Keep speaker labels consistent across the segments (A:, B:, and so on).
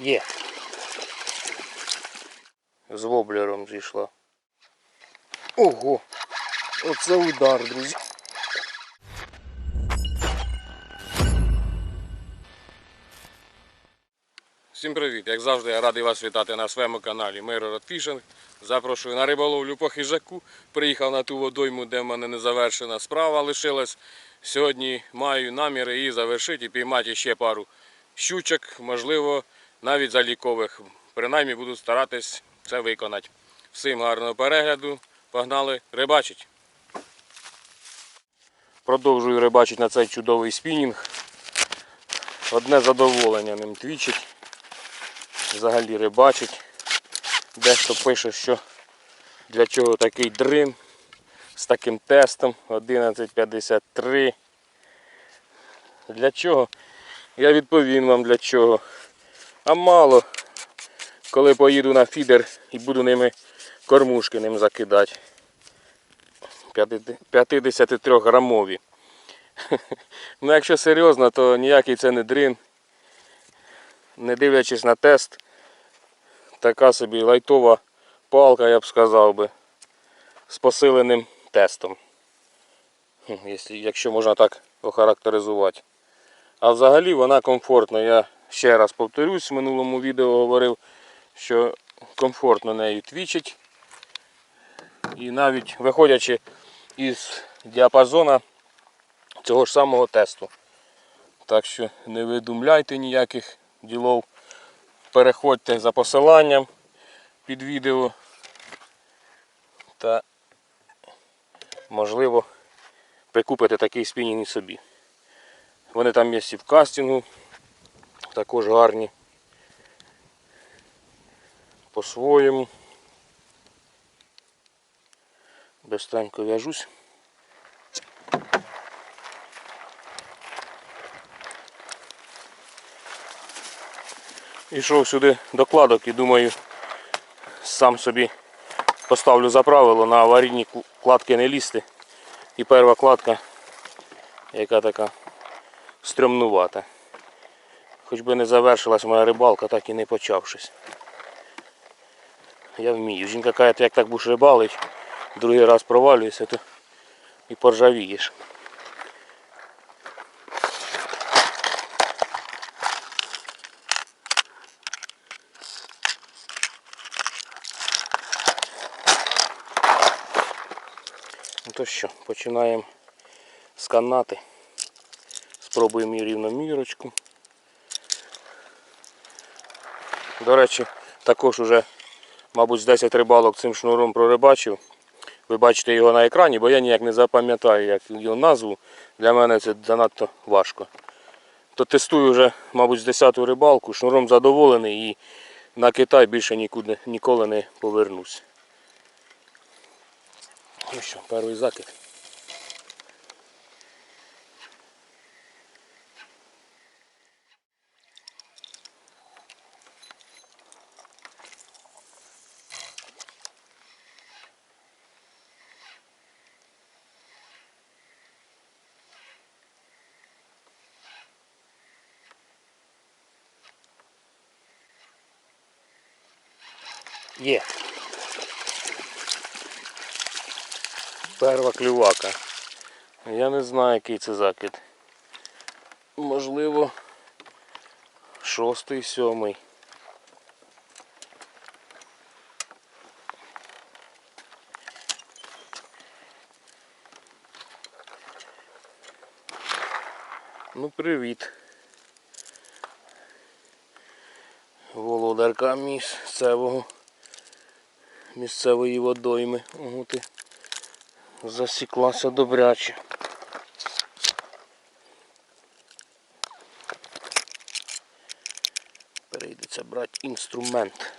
A: Є. З воблером зійшла. Ого! Оце удар, друзі.
B: Всім привіт! Як завжди, я радий вас вітати на своєму каналі Мирород Фішинг. Запрошую на риболовлю по хижаку. Приїхав на ту водойму, де в мене не завершена справа лишилась. Сьогодні маю наміри її завершити і піймати ще пару щучок, можливо, навіть залікових. Принаймні буду старатись це виконати. Всім гарного перегляду. Погнали рибачить. Продовжую рибачити на цей чудовий спінінг. Одне задоволення ним твічить взагалі рибачить. Дехто пише, що для чого такий дрин з таким тестом 1153. Для чого? Я відповім вам для чого. А мало, коли поїду на фідер і буду ними кормушки ним закидати. 53 грамові. Ну якщо серйозно, то ніякий це не дрин не дивлячись на тест, така собі лайтова палка, я б сказав би, з посиленим тестом. Якщо, можна так охарактеризувати. А взагалі вона комфортна. Я ще раз повторюсь, в минулому відео говорив, що комфортно нею твічить. І навіть виходячи із діапазона цього ж самого тесту. Так що не видумляйте ніяких ділов. Переходьте за посиланням під відео та можливо прикупите такий спінінг собі. Вони там є і в кастингу, також гарні. По-своєму. Бестренько в'яжусь. Ішов сюди докладок і думаю, сам собі поставлю за правило на аварійні кладки не лізти. І перша кладка, яка така стрьомнувата. Хоч би не завершилась моя рибалка, так і не почавшись. Я вмію. Жінка каже, як так будеш рибалить, другий раз провалюєшся, то і поржавієш. Ну то що, починаємо з канати. Спробуємо її рівномірочку. До речі, також уже, мабуть, з 10 рибалок цим шнуром прорибачив. Ви бачите його на екрані, бо я ніяк не запам'ятаю як його назву. Для мене це занадто важко. То тестую вже, мабуть, з 10 рибалку, шнуром задоволений і на Китай більше нікуди, ніколи не повернусь. Ну що, перший закид.
A: Є. Перва клювака. Я не знаю, який це закид. Можливо, шостий, сьомий. Ну, привіт. Володарка місцевого місцевої водойми. Ого засіклася добряче. Перейдеться брати інструмент.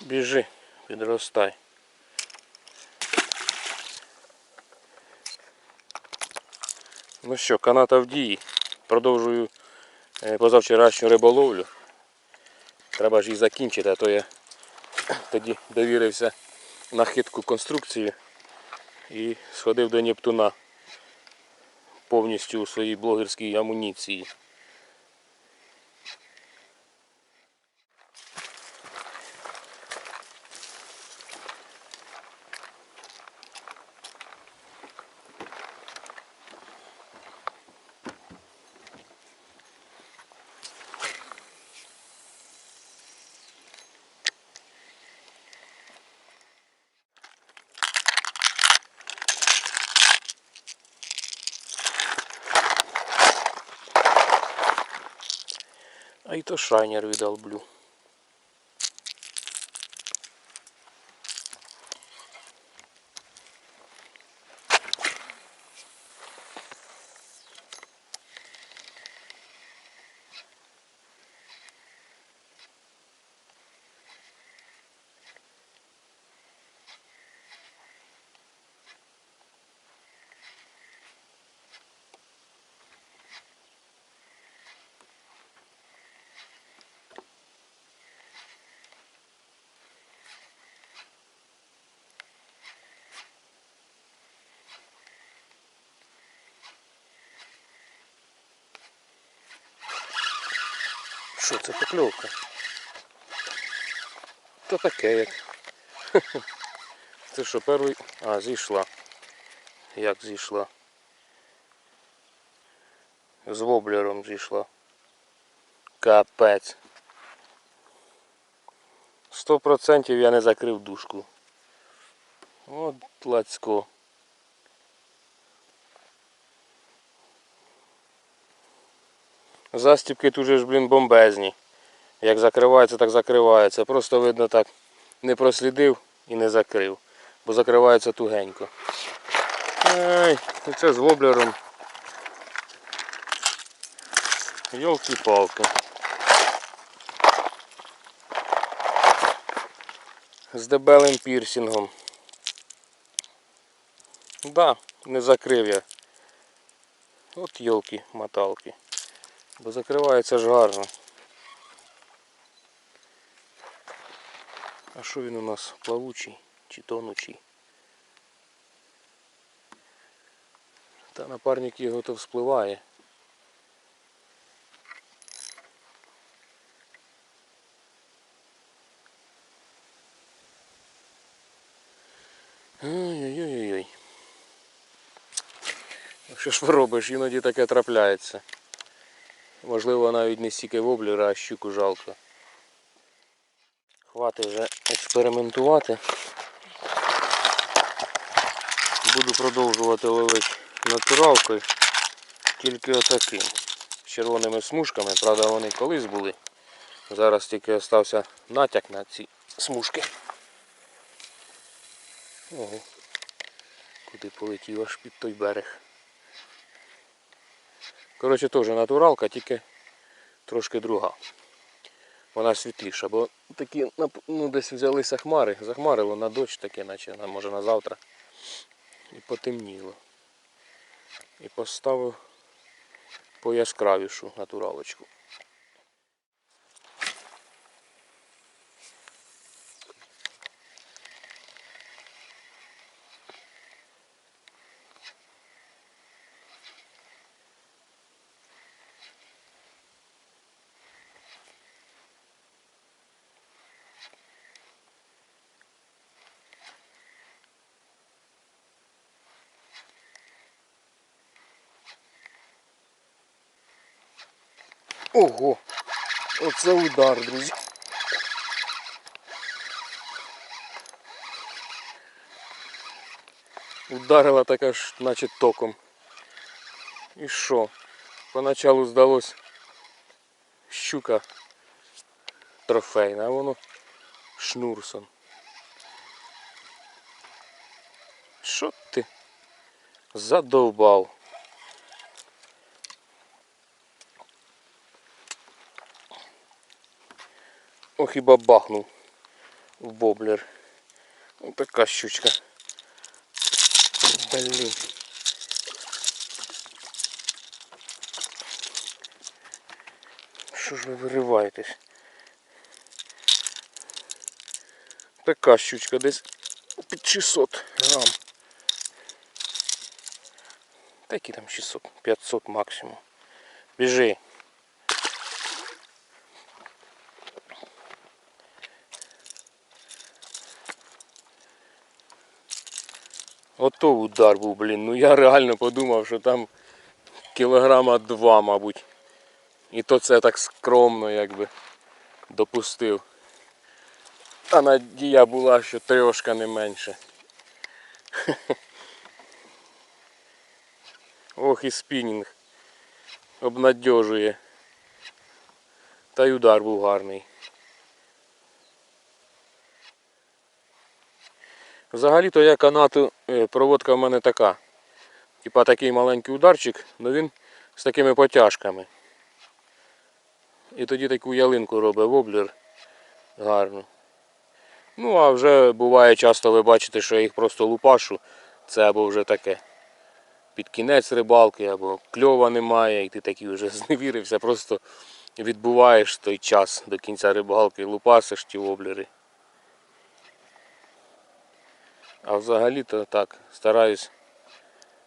A: Біжи, підростай. Ну що, каната в дії. Продовжую е, позавчорашню риболовлю. Треба ж її закінчити, а то я тоді довірився
B: на хитку конструкцію і сходив до Нептуна повністю у своїй блогерській амуніції. А і то шайнер віддалблю. Що це покльовка? То таке як. Це що, перший. А, зійшла. Як зійшла? З воблером зійшла. Капець. Сто процентів я не закрив дужку. От лацько. Застіпки тут же ж, блін, бомбезні. Як закривається, так закривається. Просто видно так не прослідив і не закрив. Бо закривається тугенько. Ай, і це з воблером. Йолки-палки. З дебелим пірсінгом. Да, не закрив я. От йолки-моталки. Бо закривається ж гарно. А що він у нас плавучий чи тонучий? Та напарник його то вспливає. Ой-ой-ой-ой. Що ж поробиш, іноді таке трапляється. Можливо, навіть не стільки воблера, а щуку жалко. Хватить вже експериментувати. Буду продовжувати ловити натуралкою, тільки отаким. З червоними смужками, правда вони колись були. Зараз тільки остався натяк на ці смужки. Ого. Куди полетів аж під той берег. Коротше, теж натуралка, тільки трошки друга. Вона світліша, бо такі ну, десь взялися хмари, захмарило на дощ таке, наче може на завтра. І потемніло. І поставив пояскравішу натуралочку. Ого! Оце удар, друзі. Ударила така ж, наче током. І що? Поначалу здалось щука трофейна, а воно шнурсон. Що ти задовбав? О, хіба бахнув в боблер. Ось така щучка. Блін. Що ж ви вириваєтесь? Така щучка десь Під 600 грам. Та які там 600, 500 максимум. Біжи. Ото удар був, блін. Ну я реально подумав, що там кілограма два, мабуть. І то це так скромно якби допустив. Та надія була, що трошка не менше. Ох і спінінг. Обнадьожує. Та й удар був гарний. Взагалі-то я канату, е, проводка в мене така. Типа такий маленький ударчик, але він з такими потяжками. І тоді таку ялинку робить воблер гарно. Ну, а вже буває часто ви бачите, що я їх просто лупашу. Це або вже таке під кінець рибалки, або кльова немає, і ти такий вже зневірився, просто відбуваєш той час до кінця рибалки, лупасиш ті воблери. А взагалі-то так, стараюсь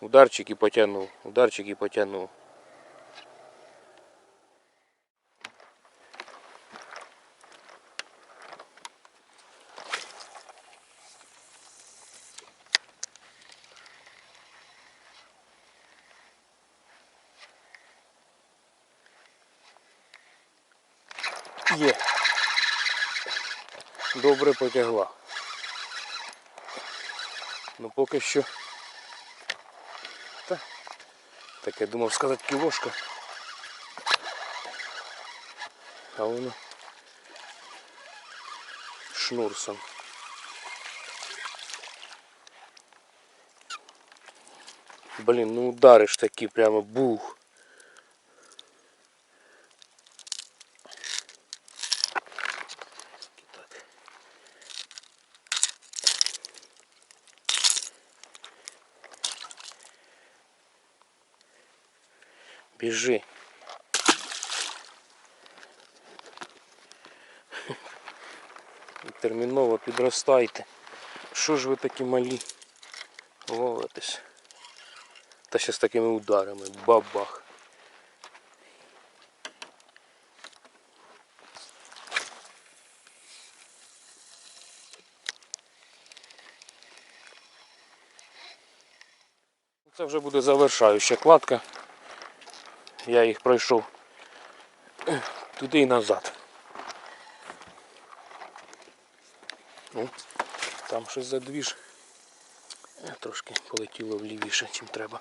B: ударчик і потягнув, ударчик і потягнув. Є. Добре потягла. Ну поки що. Та. Так я думав сказати кілошка. А воно шнурсом. Блін, ну удариш такі прямо бух. Біжи. Терміново підростайте. Що ж ви такі малі? Ловитесь. Та ще з такими ударами. Бабах. Це вже буде завершаюча кладка. Я їх пройшов туди і назад. Ну, там щось задвіж. Трошки полетіло влівіше, чим треба.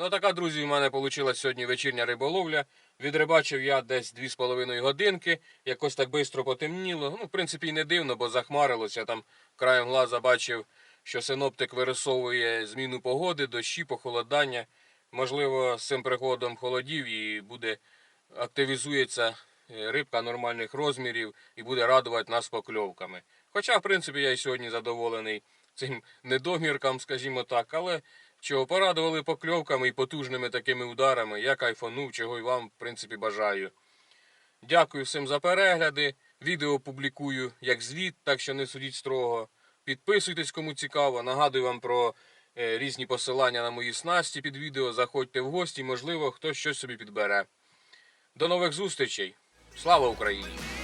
B: Ну така, друзі, в мене вийшла сьогодні вечірня риболовля. Відрибачив я десь 2,5 годинки. Якось так швидко потемніло. Ну, в принципі, не дивно, бо захмарилося. Там краєм глаза бачив, що синоптик вирисовує зміну погоди, дощі, похолодання. Можливо, з цим приходом холодів і буде активізується е, рибка нормальних розмірів і буде радувати нас покльовками. Хоча, в принципі, я і сьогодні задоволений цим недоміркам, скажімо так, але чого порадували покльовками і потужними такими ударами. Я кайфанув, чого і вам, в принципі, бажаю. Дякую всім за перегляди. Відео публікую як звіт, так що не судіть строго. Підписуйтесь, кому цікаво. Нагадую вам про е, різні посилання на мої снасті під відео. Заходьте в гості, можливо, хтось щось собі підбере. До нових зустрічей. Слава Україні!